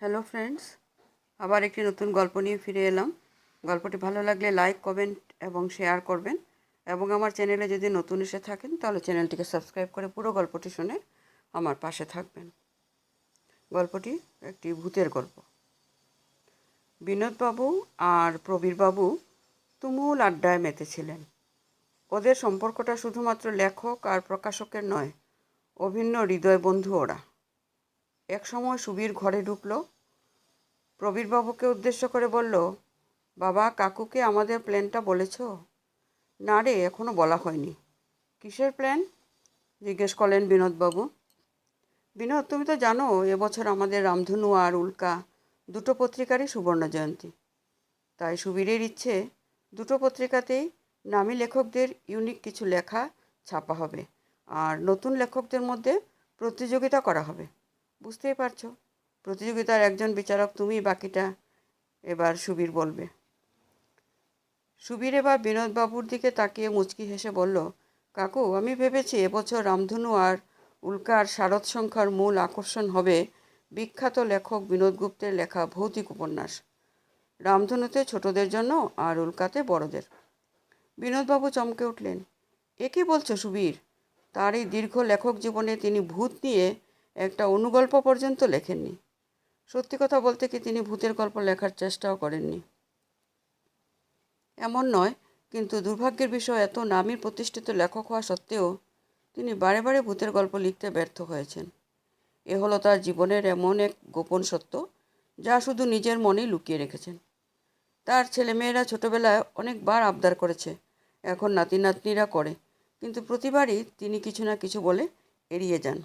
Hello friends, আবার একটি নতুন গল্প নিয়ে ফিরে এলাম। গল্পটি ভালো লাগলে লাইক, কমেন্ট এবং শেয়ার করবেন। এবং আমার চ্যানেলে যদি নতুন এসে থাকেন, তাহলে চ্যানেলটিকে সাবস্ক্রাইব করে পুরো গল্পটি শুনে আমার পাশে থাকবেন। গল্পটি একটি ভূতের গল্প। বিনোদবাবু আর প্রবীরবাবু তুমুল আড্ডায় মেতেছিলেন। ওদের সম্পর্কটা শুধুমাত্র লেখক আর প্রকাশকের নয়, অভিন্ন হৃদয় বন্ধু ওরা। এক সময় সুবীর ঘরে ঢুকলো। প্রবীরবাবুকে উদ্দেশ্য করে বলল, বাবা, কাকুকে আমাদের প্ল্যানটা বলেছ? না রে এখনও বলা হয়নি। কিসের প্ল্যান? জিজ্ঞেস করলেন বিনোদবাবু। বিনোদ, তুমি তো জানো, এবছর আমাদের রামধনু আর উল্কা দুটো পত্রিকারই সুবর্ণ জয়ন্তী। তাই সুবীরের ইচ্ছে, দুটো পত্রিকাতেই নামী লেখকদের ইউনিক কিছু লেখা ছাপা হবে, আর নতুন লেখকদের মধ্যে প্রতিযোগিতা করা হবে। বুঝতেই পারছ? প্রতিযোগিতার একজন বিচারক তুমি, বাকিটা এবার সুবীর বলবে। সুবীর এবার বিনোদবাবুর দিকে তাকিয়ে মুচকি হেসে বলল, কাকু, আমি ভেবেছি এবছর রামধনু আর উল্কার শারদ সংখ্যার মূল আকর্ষণ হবে বিখ্যাত লেখক বিনোদ গুপ্তের লেখা ভৌতিক উপন্যাস। রামধনুতে ছোটদের জন্য আর উল্কাতে বড়দের। বিনোদবাবু চমকে উঠলেন, এ কী বলছো সুবীর? তার এই দীর্ঘ লেখক জীবনে তিনি ভূত নিয়ে একটা অনুগল্প পর্যন্ত লেখেননি। সত্যি কথা বলতে কি তিনি ভূতের গল্প লেখার চেষ্টাও করেননি। এমন নয়, কিন্তু দুর্ভাগ্যের বিষয় এত নামী প্রতিষ্ঠিত লেখক হওয়া সত্ত্বেও তিনি বারে বারে ভূতের গল্প লিখতে ব্যর্থ হয়েছেন। এ হলো তার জীবনের এমন এক গোপন সত্য, যা শুধু নিজের মনেই লুকিয়ে রেখেছেন। তার ছেলেমেয়েরা ছোটবেলায় অনেকবার আবদার করেছে, এখন নাতি নাতনিরা করে, কিন্তু প্রতিবারই তিনি কিছু না কিছু বলে এড়িয়ে যান।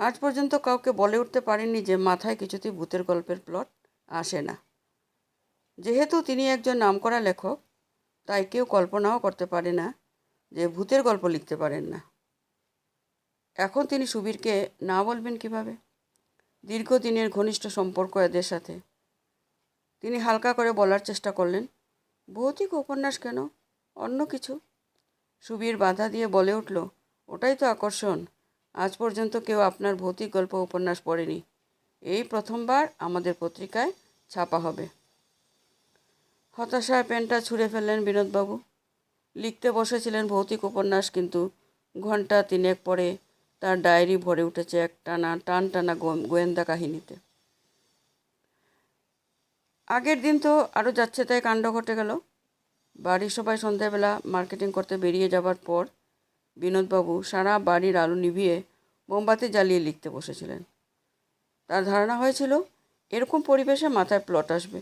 আজ পর্যন্ত কাউকে বলে উঠতে পারেননি যে মাথায় কিছুতেই ভূতের গল্পের প্লট আসে না। যেহেতু তিনি একজন নামকরা লেখক, তাই কেউ কল্পনাও করতে পারে না যে ভূতের গল্প লিখতে পারেন না। এখন তিনি সুবীরকে না বলবেন কীভাবে? দীর্ঘদিনের ঘনিষ্ঠ সম্পর্ক এদের সাথে। তিনি হালকা করে বলার চেষ্টা করলেন, ভৌতিক উপন্যাস কেন? অন্য কিছু? সুবীর বাধা দিয়ে বলে উঠল, ওটাই তো আকর্ষণ। আজ পর্যন্ত কেউ আপনার ভৌতিক গল্প উপন্যাস পড়েনি। এই প্রথমবার আমাদের পত্রিকায় ছাপা হবে। হতাশায় পেনটা ছুঁড়ে ফেললেন বিনোদবাবু। লিখতে বসেছিলেন ভৌতিক উপন্যাস, কিন্তু ঘণ্টা তিনেক পরে তার ডায়েরি ভরে উঠেছে এক টানা টান টানা গোয়েন্দা কাহিনীতে। আগের দিন তো আরও যাচ্ছে তাই কাণ্ড ঘটে গেল। বাড়ির সবাই সন্ধ্যাবেলা মার্কেটিং করতে বেরিয়ে যাবার পর বিনোদবাবু সারা বাড়ির আলো নিভিয়ে মোমবাতি জ্বালিয়ে লিখতে বসেছিলেন। তার ধারণা হয়েছিল, এরকম পরিবেশে মাথায় প্লট আসবে।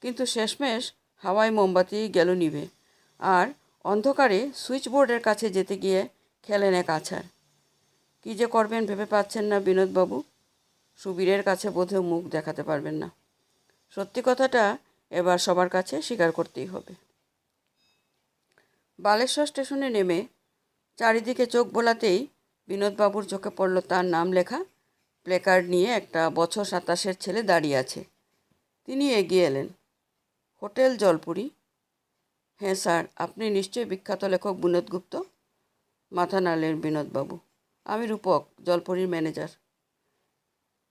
কিন্তু শেষমেশ হাওয়ায় মোমবাতি গেল নিভে আর অন্ধকারে সুইচবোর্ডের কাছে যেতে গিয়ে খেলেন এক আছাড়। কী যে করবেন ভেবে পাচ্ছেন না বিনোদবাবু। সুবীরের কাছে বোধহয় মুখ দেখাতে পারবেন না। সত্যি কথাটা এবার সবার কাছে স্বীকার করতেই হবে। বালেশ্বর স্টেশনে নেমে চারিদিকে চোখ বোলাতেই বিনোদবাবুর চোখে পড়ল তার নাম লেখা প্লেকার্ড নিয়ে একটা বছর সাতাশের ছেলে দাঁড়িয়ে আছে। তিনি এগিয়ে এলেন। হোটেল জলপুরি। হ্যাঁ স্যার, আপনি নিশ্চয়ই বিখ্যাত লেখক বিনোদ গুপ্ত? মাথা নাড়লেন বিনোদবাবু। আমি রূপক, জলপুরির ম্যানেজার।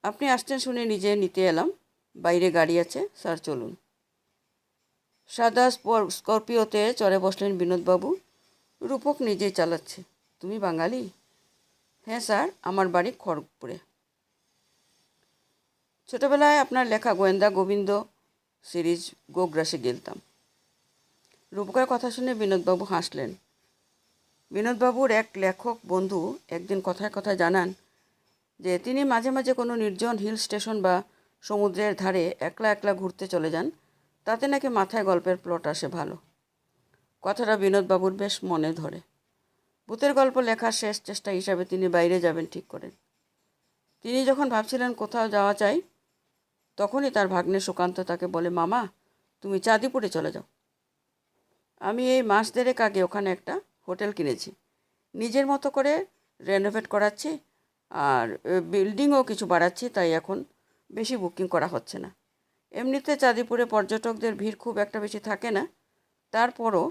আপনি আসছেন শুনে নিজে নিতে এলাম। বাইরে গাড়ি আছে, স্যার চলুন। সাদা স্করপিওতে চড়ে বসলেন বিনোদবাবু। রূপক নিজেই চালাচ্ছে। তুমি বাঙালি? হ্যাঁ স্যার, আমার বাড়ি খড়গপুরে। ছোটবেলায় আপনার লেখা গোয়েন্দা গোবিন্দ সিরিজ গোগ্রাসে গেলতাম। রূপকের কথা শুনে বিনোদবাবু হাসলেন। বিনোদবাবুর এক লেখক বন্ধু একদিন কথায় কথায় জানান যে, তিনি মাঝে মাঝে কোনো নির্জন হিল স্টেশন বা সমুদ্রের ধারে একলা একলা ঘুরতে চলে যান। তাতে নাকি মাথায় গল্পের প্লট আসে ভালো। কথাটা বিনোদবাবুর বেশ মনে ধরে। ভূতের গল্প লেখার শেষ চেষ্টা হিসাবে তিনি বাইরে যাবেন ঠিক করেন তিনি যখন ভাবছিলেন কোথাও যাওয়া চাই, তখনই তার ভাগ্নে সুকান্ত তাকে বলে, মামা, তুমি চাঁদিপুরে চলে যাও। আমি এই মাস দেড়েক আগে ওখানে একটা হোটেল কিনেছি। নিজের মতো করে রেনোভেট করাচ্ছি আর বিল্ডিংও কিছু বাড়াচ্ছি, তাই এখন বেশি বুকিং করা হচ্ছে না। এমনিতে চাঁদিপুরে পর্যটকদের ভিড় খুব একটা বেশি থাকে না। তারপরও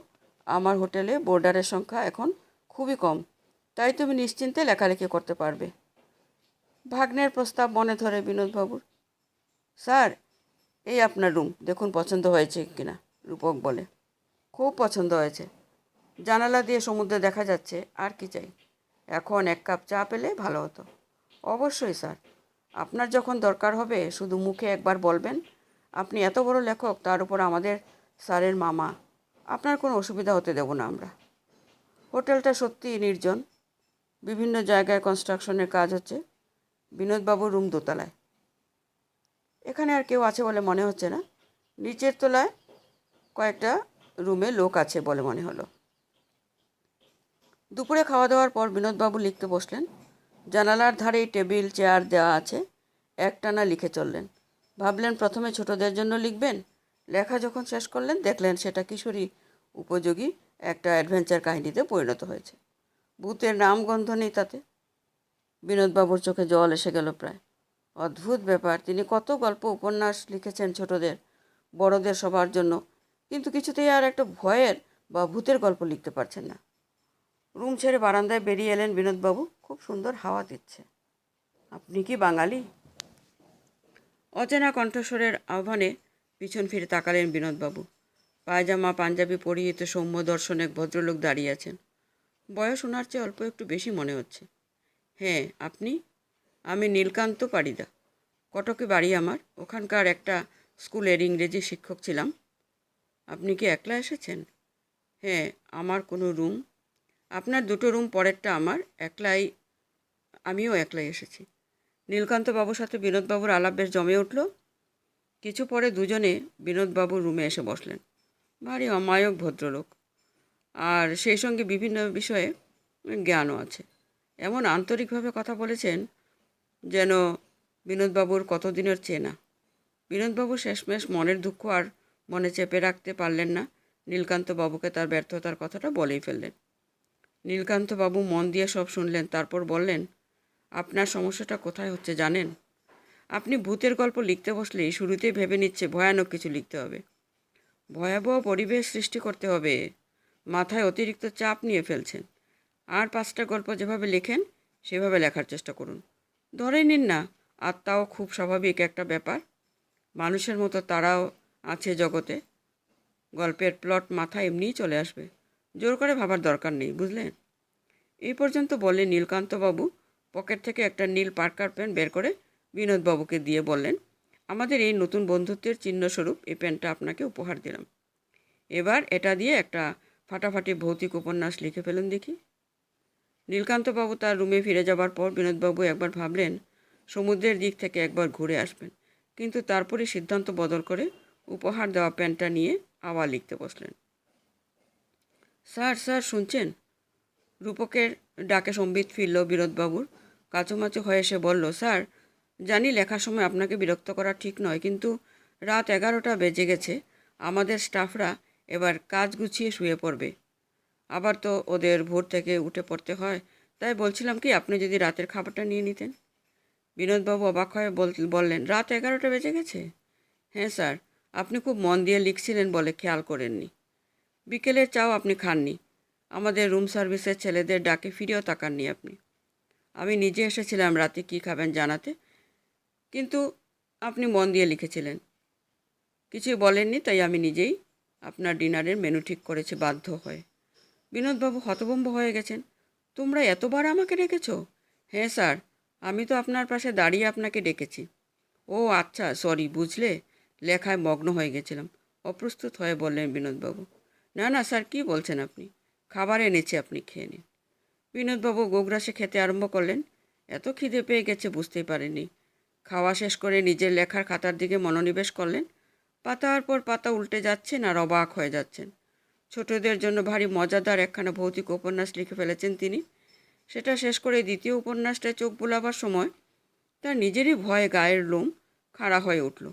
আমার হোটেলে বোর্ডারের সংখ্যা এখন খুবই কম। তাই তুমি নিশ্চিন্তে লেখালেখি করতে পারবে। ভাগ্নের প্রস্তাব মনে ধরে বিনোদবাবুর। স্যার, এই আপনার রুম দেখুন পছন্দ হয়েছে কিনা, রূপক বলে। খুব পছন্দ হয়েছে। জানালা দিয়ে সমুদ্র দেখা যাচ্ছে আর কি চাই। এখন এক কাপ চা পেলে ভালো হতো। অবশ্যই, স্যার। আপনার যখন দরকার হবে, শুধু মুখে একবার বলবেন। আপনি এত বড় লেখক, তার উপর আমাদের স্যারের মামা আপনার কোনো অসুবিধা হতে দেব না আমরা। হোটেলটা সত্যিই নির্জন। বিভিন্ন জায়গায় কনস্ট্রাকশনের কাজ হচ্ছে। বিনোদবাবুর রুম দোতলায়। এখানে আর কেউ আছে বলে মনে হচ্ছে না। নিচের তলায় কয়েকটা রুমে লোক আছে বলে মনে হলো। দুপুরে খাওয়া দাওয়ার পর বিনোদবাবু লিখতে বসলেন। জানালার ধারেই টেবিল, চেয়ার দেওয়া আছে। একটানা লিখে চললেন। ভাবলেন প্রথমে ছোটদের জন্য লিখবেন? লেখা যখন শেষ করলেন, দেখলেন সেটা কিশোরী উপযোগী একটা অ্যাডভেঞ্চার কাহিনীতে পরিণত হয়েছে। ভূতের নাম গন্ধ নেই তাতে। বিনোদবাবুর চোখে জল এসে গেল প্রায়। অদ্ভুত ব্যাপার, তিনি কত গল্প, উপন্যাস লিখেছেন ছোটদের, বড়দের সবার জন্য, কিন্তু কিছুতেই আর একটা ভয়ের বা ভূতের গল্প লিখতে পারছেন না। রুম ছেড়ে বারান্দায় বেরিয়ে এলেন বিনোদবাবু, খুব সুন্দর হাওয়া দিচ্ছে। আপনি কি বাঙালি? অচেনা কণ্ঠস্বরের আহ্বানে পিছন ফিরে তাকালেন বিনোদবাবু। পায়জামা, পাঞ্জাবি পরিহিত সৌম্য দর্শন এক ভদ্রলোক দাঁড়িয়ে আছেন। বয়স ওনার চেয়ে অল্প একটু বেশি মনে হচ্ছে। হ্যাঁ আপনি? আমি নীলকান্ত পারিদা। কটকে বাড়ি আমার। ওখানকার একটা স্কুলের ইংরেজি শিক্ষক ছিলাম। আপনি কি একলা এসেছেন? হ্যাঁ আমার কোনো রুম। আপনার দুটো রুম, পরেরটা আমার। একলাই, আমিও একলাই এসেছি। নীলকান্ত বাবুর সাথে বিনোদবাবুর আলাপ বেশ জমে উঠল। কিছু পরে দুজনে বিনোদবাবুর রুমে এসে বসলেন। ভারী অমায়ক ভদ্রলোক। আর সেই সঙ্গে বিভিন্ন বিষয়ে জ্ঞানও আছে। এমন আন্তরিকভাবে কথা বলেছেন যেন বিনোদবাবুর কতদিনের চেনা। বিনোদবাবু শেষমেশ মনের দুঃখ আর মনে চেপে রাখতে পারলেন না। নীলকান্ত বাবুকে তার ব্যর্থতার কথাটা বলেই ফেললেন। নীলকান্ত বাবু মন দিয়ে সব শুনলেন, তারপর বললেন, আপনার সমস্যাটা কোথায় হচ্ছে জানেন? আপনি ভূতের গল্প লিখতে বসলেই শুরুতেই ভেবে নিচ্ছে ভয়ানক কিছু লিখতে হবে। ভয়াবহ পরিবেশ সৃষ্টি করতে হবে। মাথায় অতিরিক্ত চাপ নিয়ে ফেলছেন। আর পাঁচটা গল্প যেভাবে লেখেন, সেভাবে লেখার চেষ্টা করুন। ধরে নিন না, আত্মাও খুব স্বাভাবিক একটা ব্যাপার। মানুষের মতো তারাও আছে জগতে। গল্পের প্লট মাথায় এমনিই চলে আসবে। জোর করে ভাবার দরকার নেই, বুঝলেন? এই পর্যন্ত বলে নীলকান্তবাবু পকেট থেকে একটা নীল পার্কার পেন বের করে বিনোদবাবুকে দিয়ে বললেন, আমাদের এই নতুন বন্ধুত্বের চিহ্নস্বরূপ এই পেনটা আপনাকে উপহার দিলাম। এবার এটা দিয়ে একটা ফাটাফাটি ভৌতিক উপন্যাস লিখে ফেলুন দেখি। নীলকান্তবাবু তার রুমে ফিরে যাবার পর বিনোদবাবু একবার ভাবলেন, সমুদ্রের দিক থেকে একবার ঘুরে আসবেন। কিন্তু তারপরে সিদ্ধান্ত বদল করে উপহার দেওয়া প্যান্টটা নিয়ে আবার লিখতে বসলেন। স্যার স্যার, শুনছেন? রূপকের ডাকে সম্বিত ফিরল বিনোদবাবুর কাচুমাচু হয়ে এসে বলল, স্যার জানি লেখার সময় আপনাকে বিরক্ত করা ঠিক নয়, কিন্তু রাত এগারোটা বেজে গেছে। আমাদের স্টাফরা এবার কাজ গুছিয়ে শুয়ে পড়বে। আবার তো ওদের ভোর থেকে উঠে পড়তে হয়, তাই বলছিলাম কি, আপনি যদি রাতের খাবারটা নিয়ে নিতেন। বিনোদবাবু অবাক হয়ে বল- বললেন, রাত এগারোটা বেজে গেছে? হ্যাঁ স্যার, আপনি খুব মন দিয়ে লিখছিলেন বলে খেয়াল করেননি। বিকেলের চাও আপনি খাননি। আমাদের রুম সার্ভিসের ছেলেদের ডাকে ফিরেও তাকাননি আপনি। আমি নিজে এসেছিলাম রাতে কী খাবেন জানাতে কিন্তু আপনি মন দিয়ে লিখেছিলেন। কিছুই বলেননি, তাই আমি নিজেই আপনার ডিনারের মেনু ঠিক করেছে, বাধ্য হয়ে। বিনোদবাবু হতভম্ব হয়ে গেছেন। তোমরা এতবার আমাকে ডেকেছ? হ্যাঁ স্যার, আমি তো আপনার পাশে দাঁড়িয়ে আপনাকে ডেকেছি। ও আচ্ছা সরি, বুঝলে? লেখায় মগ্ন হয়ে গেছিলাম। অপ্রস্তুত হয়ে বললেন বিনোদবাবু। না না স্যার, কী বলছেন আপনি? খাবার এনেছি, আপনি খেয়ে নিন। বিনোদবাবু গোগ্রাসে খেতে আরম্ভ করলেন। এত খিদে পেয়ে গেছে, বুঝতেই পারেনি খাওয়া শেষ করে নিজের লেখার খাতার দিকে মনোনিবেশ করলেন। পাতার পর পাতা উল্টে যাচ্ছেন আর অবাক হয়ে যাচ্ছেন। ছোটদের জন্য ভারী মজাদার একখানা ভৌতিক উপন্যাস লিখে ফেলেছেন তিনি। সেটা শেষ করে দ্বিতীয় উপন্যাসটায় চোখ বুলাবার সময় তার নিজেরই ভয়ে গায়ের লোম খাড়া হয়ে উঠল।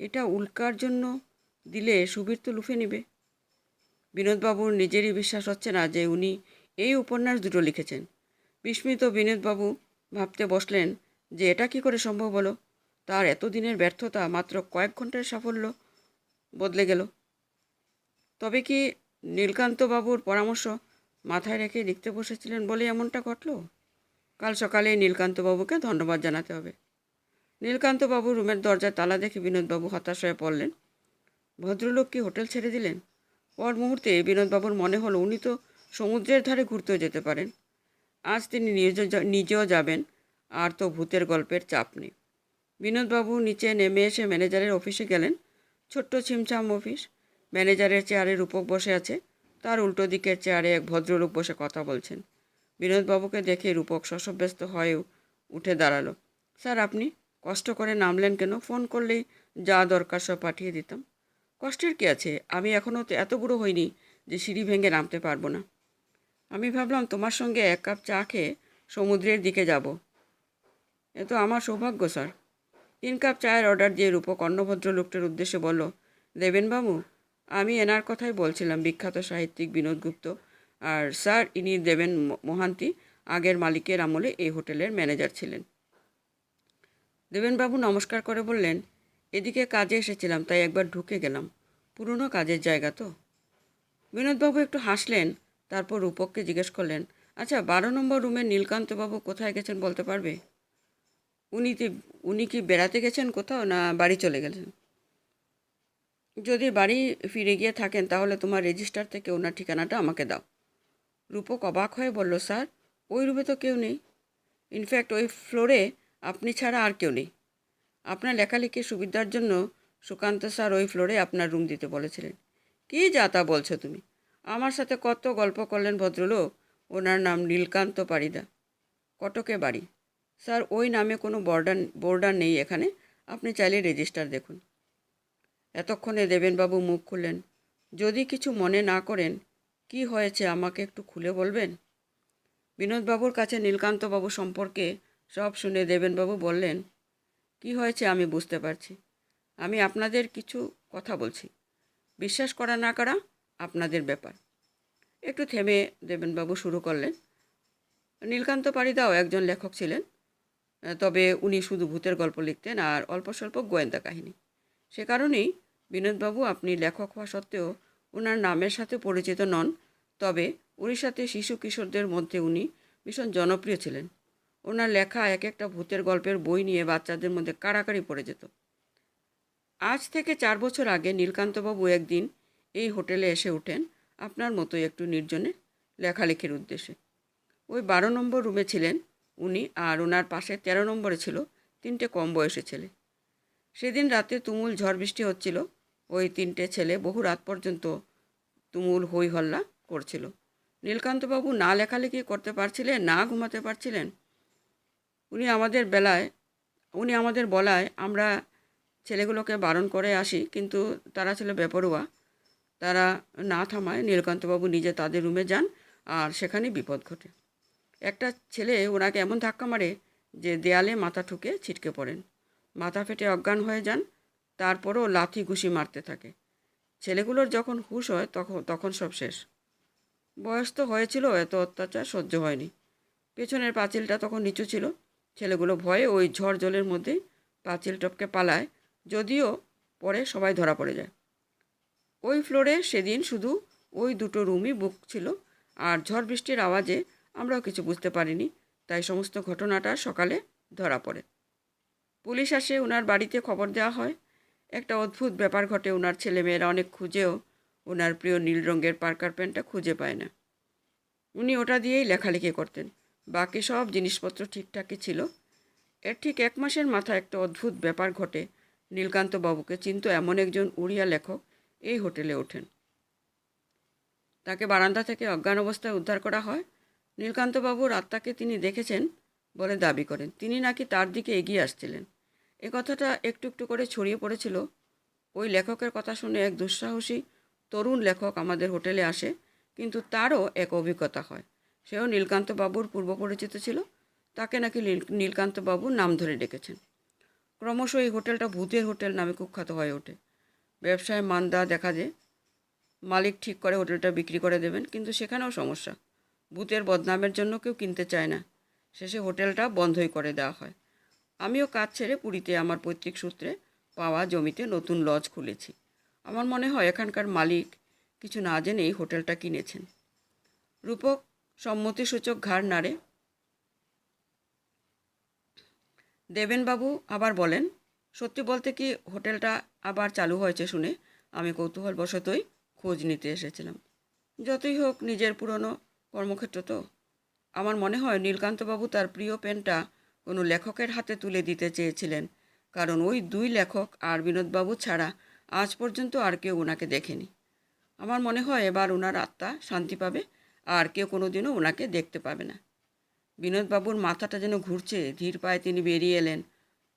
এটা উল্কার জন্য দিলে সুবীর তো লুফে নেবে। বিনোদবাবুর নিজেরই বিশ্বাস হচ্ছে না যে উনি এই উপন্যাস দুটো লিখেছেন। বিস্মিত বিনোদবাবু ভাবতে বসলেন যে এটা কি করে সম্ভব হলো? তার এতদিনের ব্যর্থতা মাত্র কয়েক ঘণ্টার সাফল্য বদলে গেল। তবে কি নীলকান্তবাবুর পরামর্শ মাথায় রেখে লিখতে বসেছিলেন বলে এমনটা ঘটল? কাল সকালে নীলকান্তবাবুকে ধন্যবাদ জানাতে হবে। নীলকান্তবাবু রুমের দরজায় তালা দেখে বিনোদবাবু হতাশ হয়ে পড়লেন। ভদ্রলোক কি হোটেল ছেড়ে দিলেন? পর মুহূর্তে বিনোদবাবুর মনে হলো উনি তো সমুদ্রের ধারে ঘুরতেও যেতে পারেন। আজ তিনি নিজে নিজেও যাবেন। আর তো ভূতের গল্পের চাপ নেই। বিনোদবাবু নিচে নেমে এসে ম্যানেজারের অফিসে গেলেন। ছোট্ট ছিমছাম অফিস। ম্যানেজারের চেয়ারে রূপক বসে আছে। তার উল্টো দিকের চেয়ারে এক ভদ্রলোক বসে কথা বলছেন। বিনোদবাবুকে দেখে রূপক শশব্যস্ত হয়ে উঠে দাঁড়াল। স্যার, আপনি কষ্ট করে নামলেন কেন? ফোন করলেই যা দরকার সব পাঠিয়ে দিতাম। কষ্টের কি আছে? আমি এখনও তো এত বুড়ো হইনি যে সিঁড়ি ভেঙে নামতে পারব না। আমি ভাবলাম তোমার সঙ্গে এক কাপ চা খেয়ে সমুদ্রের দিকে যাব। এ তো আমার সৌভাগ্য, স্যার। তিন কাপ চায়ের অর্ডার দিয়ে রূপক অন্নভদ্র লোকটার উদ্দেশ্যে বলল দেবেনবাবু আমি এনার কথাই বলছিলাম বিখ্যাত সাহিত্যিক বিনোদ গুপ্ত। আর স্যার, ইনি দেবেন মোহান্তি, আগের মালিকের আমলে এই হোটেলের ম্যানেজার ছিলেন। দেবেনবাবু নমস্কার করে বললেন, এদিকে কাজে এসেছিলাম, তাই একবার ঢুকে গেলাম। পুরনো কাজের জায়গা তো? বিনোদবাবু একটু হাসলেন, তারপর রূপককে জিজ্ঞেস করলেন আচ্ছা বারো নম্বর রুমের নীলকান্তবাবু কোথায় গেছেন বলতে পারবে? উনি উনি কি বেড়াতে গেছেন কোথাও না বাড়ি চলে গেছেন যদি বাড়ি ফিরে গিয়ে থাকেন তাহলে তোমার রেজিস্টার থেকে ওনার ঠিকানাটা আমাকে দাও। রূপক অবাক হয়ে বলল, স্যার, ওই রুমে তো কেউ নেই। ইনফ্যাক্ট ওই ফ্লোরে আপনি ছাড়া আর কেউ নেই। আপনার লেখালেখির সুবিধার জন্য সুকান্ত স্যার ওই ফ্লোরে আপনার রুম দিতে বলেছিলেন। কী যা তা বলছো তুমি? আমার সাথে কত গল্প করলেন ভদ্রলোক? ওনার নাম নীলকান্ত পারিদা। কটকে বাড়ি। স্যার, ওই নামে কোনো বর্ডার, বোর্ডার নেই এখানে। আপনি চাইলে রেজিস্টার দেখুন। এতক্ষণে দেবেনবাবু মুখ খুললেন। যদি কিছু মনে না করেন, কি হয়েছে আমাকে একটু খুলে বলবেন? বিনোদবাবুর কাছে নীলকান্তবাবু সম্পর্কে সব শুনে দেবেনবাবু বললেন, কি হয়েছে আমি বুঝতে পারছি। আমি আপনাদের কিছু কথা বলছি। বিশ্বাস করা না করা আপনাদের ব্যাপার। একটু থেমে দেবেনবাবু শুরু করলেন। নীলকান্ত পারিদাও একজন লেখক ছিলেন। তবে উনি শুধু ভূতের গল্প লিখতেন আর অল্প স্বল্প গোয়েন্দা কাহিনী। সে কারণেই বিনোদবাবু আপনি লেখক হওয়া সত্ত্বেও ওনার নামের সাথে পরিচিত নন, তবে উড়িষ্যাতে শিশু কিশোরদের মধ্যে উনি ভীষণ জনপ্রিয় ছিলেন। ওনার লেখা এক একটা ভূতের গল্পের বই নিয়ে বাচ্চাদের মধ্যে কাড়াকাড়ি পড়ে যেত। আজ থেকে চার বছর আগে নীলকান্তবাবু একদিন এই হোটেলে এসে ওঠেন আপনার মতোই একটু নির্জনে লেখালেখির উদ্দেশ্যে। ওই বারো নম্বর রুমে ছিলেন উনি আর ওনার পাশে তেরো নম্বরে ছিল, তিনটে কম বয়সী ছেলে। সেদিন রাতে তুমুল ঝড় বৃষ্টি হচ্ছিল, ওই তিনটে ছেলে বহু রাত পর্যন্ত তুমুল হই হল্লা করছিল। নীলকান্তবাবু না লেখালেখি করতে পারছিলেন, না ঘুমাতে পারছিলেন। উনি আমাদের বেলায়, উনি আমাদের বলায় আমরা ছেলেগুলোকে বারণ করে আসি, কিন্তু তারা ছিল বেপরোয়া। তারা না থামায় নীলকান্তবাবু নিজে তাদের রুমে যান আর সেখানে বিপদ ঘটে। একটা ছেলে ওনাকে এমন ধাক্কা মারে যে দেয়ালে মাথা ঠুকে ছিটকে পড়েন। মাথা ফেটে অজ্ঞান হয়ে যান, তারপরও লাথি ঘুষি মারতে থাকে। ছেলেগুলোর যখন হুঁশ হয়, তখন তখন সব শেষ। বয়স তো হয়েছিল, এত অত্যাচার সহ্য হয়নি। পেছনের পাঁচিলটা তখন নিচু ছিল। ছেলেগুলো ভয়ে ওই ঝড় জলের মধ্যেই পাঁচিল টপকে পালায়, যদিও পরে সবাই ধরা পড়ে যায়। ওই ফ্লোরে সেদিন শুধু ওই দুটো রুমই বুক ছিল, আর ঝড় বৃষ্টির আওয়াজে আমরাও কিছু বুঝতে পারিনি, তাই সমস্ত ঘটনাটা সকালে ধরা পড়ে। পুলিশ আসে ওনার বাড়িতে খবর দেওয়া হয়। একটা অদ্ভুত ব্যাপার ঘটে ওনার ছেলেমেয়েরা অনেক খুঁজেও ওনার প্রিয় নীল রঙের পার্কার প্যান্টটা খুঁজে পায় না। উনি ওটা দিয়েই লেখালেখি করতেন। বাকি সব জিনিসপত্র ঠিকঠাকই ছিল। এর ঠিক এক মাসের মাথায় একটা অদ্ভুত ব্যাপার ঘটে। নীলকান্ত বাবুকে চিন্ত এমন একজন উড়িয়া লেখক এই হোটেলে ওঠেন। তাকে বারান্দা থেকে অজ্ঞান অবস্থায় উদ্ধার করা হয়। নীলকান্তবাবুর আত্মাকে তিনি দেখেছেন বলে দাবি করেন। তিনি নাকি তার দিকে এগিয়ে আসছিলেন। এ কথাটা একটু একটু করে ছড়িয়ে পড়েছিল। ওই লেখকের কথা শুনে এক দুঃসাহসী তরুণ লেখক আমাদের হোটেলে আসে, কিন্তু তারও এক অভিজ্ঞতা হয়। সেও নীলকান্তবাবুর পূর্ব পরিচিত ছিল। তাকে নাকি নীল- নীলকান্তবাবুর নাম ধরে ডেকেছেন। ক্রমশ এই হোটেলটা ভূতের হোটেল নামে কুখ্যাত হয়ে ওঠে। ব্যবসায় মান্দা দেখা যায়। মালিক ঠিক করে হোটেলটা বিক্রি করে দেবেন, কিন্তু সেখানেও সমস্যা। ভূতের বদনামের জন্য কেউ কিনতে চায় না। শেষে হোটেলটা বন্ধই করে দেওয়া হয়। আমিও কাজ ছেড়ে পুরীতে আমার পৈতৃক সূত্রে পাওয়া জমিতে নতুন লজ খুলেছি। আমার মনে হয় এখানকার মালিক কিছু না জেনে এই হোটেলটা কিনেছেন। রূপক সম্মতিসূচক ঘাড় নাড়ে। দেবেনবাবু আবার বলেন, সত্যি বলতে কি হোটেলটা আবার চালু হয়েছে শুনে আমি কৌতূহলবশতই খোঁজ নিতে এসেছিলাম। যতই হোক নিজের পুরনো কর্মক্ষেত্র তো। আমার মনে হয় নীলকান্তবাবু তার প্রিয় পেনটা কোনো লেখকের হাতে তুলে দিতে চেয়েছিলেন, কারণ ওই দুই লেখক আর বিনোদবাবু ছাড়া আজ পর্যন্ত আর কেউ ওনাকে দেখেনি। আমার মনে হয় এবার ওনার আত্মা শান্তি পাবে, আর কেউ কোনোদিনও ওনাকে দেখতে পাবে না। বিনোদবাবুর মাথাটা যেন ঘুরছে, ধীর পায়ে তিনি বেরিয়ে এলেন।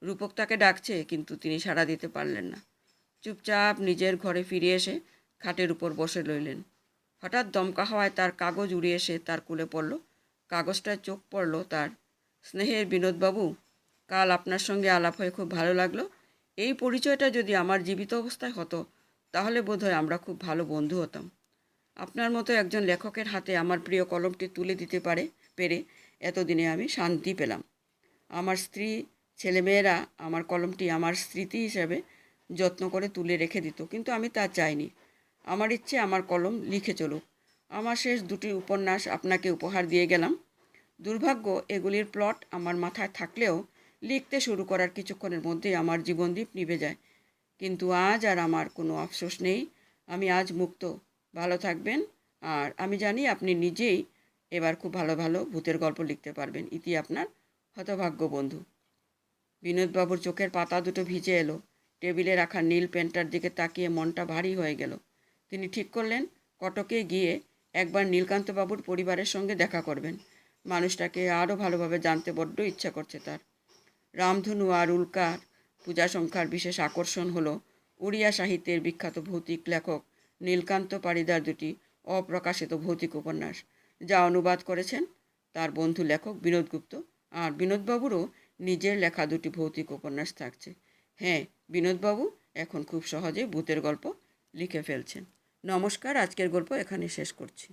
রূপক তাকে ডাকছে, কিন্তু তিনি সাড়া দিতে পারলেন না। চুপচাপ নিজের ঘরে ফিরে এসে খাটের উপর বসে রইলেন। হঠাৎ দমকা হওয়ায় তার কাগজ উড়ে এসে তার কুলে পড়ল। কাগজটায় চোখ পড়ল তার। স্নেহের বিনোদবাবু, কাল আপনার সঙ্গে আলাপ হয়ে খুব ভালো লাগল। এই পরিচয়টা যদি আমার জীবিত অবস্থায় হতো, তাহলে বোধহয় আমরা খুব ভালো বন্ধু হতাম। আপনার মতো একজন লেখকের হাতে আমার প্রিয় কলমটি তুলে দিতে পারে, পেরে এতদিনে আমি শান্তি পেলাম। আমার স্ত্রী, ছেলেমেয়েরা আমার কলমটি আমার স্মৃতি হিসেবে যত্ন করে তুলে রেখে দিত, কিন্তু আমি তা চাইনি। আমার ইচ্ছে, আমার কলম, লিখে চলুক। আমার শেষ দুটি উপন্যাস আপনাকে উপহার দিয়ে গেলাম। দুর্ভাগ্য, এগুলির প্লট আমার মাথায় থাকলেও লিখতে শুরু করার কিছুক্ষণের মধ্যেই আমার জীবনদীপ নিভে যায়। কিন্তু আজ আর আমার কোনো আফসোস নেই। আমি আজ মুক্ত। ভালো থাকবেন। আর আমি জানি আপনি নিজেই এবার খুব ভালো ভালো ভূতের গল্প লিখতে পারবেন। ইতি আপনার হতভাগ্য বন্ধু। বিনোদবাবুর চোখের পাতা দুটো ভিজে এলো। টেবিলে রাখা নীল পেনটার দিকে তাকিয়ে মনটা ভারী হয়ে গেল। তিনি ঠিক করলেন, কটকে গিয়ে একবার নীলকান্তবাবুর পরিবারের সঙ্গে দেখা করবেন। মানুষটাকে আরও ভালোভাবে জানতে বড্ড ইচ্ছা করছে তার। রামধনু আর উল্কার পূজা সংখ্যার বিশেষ আকর্ষণ হলো, উড়িয়া সাহিত্যের বিখ্যাত ভৌতিক লেখক নীলকান্ত পারিদার দুটি অপ্রকাশিত ভৌতিক উপন্যাস। যা অনুবাদ করেছেন তার বন্ধু লেখক বিনোদ গুপ্ত, আর বিনোদবাবুরও নিজের লেখা দুটি ভৌতিক উপন্যাস থাকছে। হ্যাঁ বিনোদবাবু এখন খুব সহজে ভূতের গল্প লিখে ফেলছেন। নমস্কার আজকের গল্প এখানে শেষ করছি।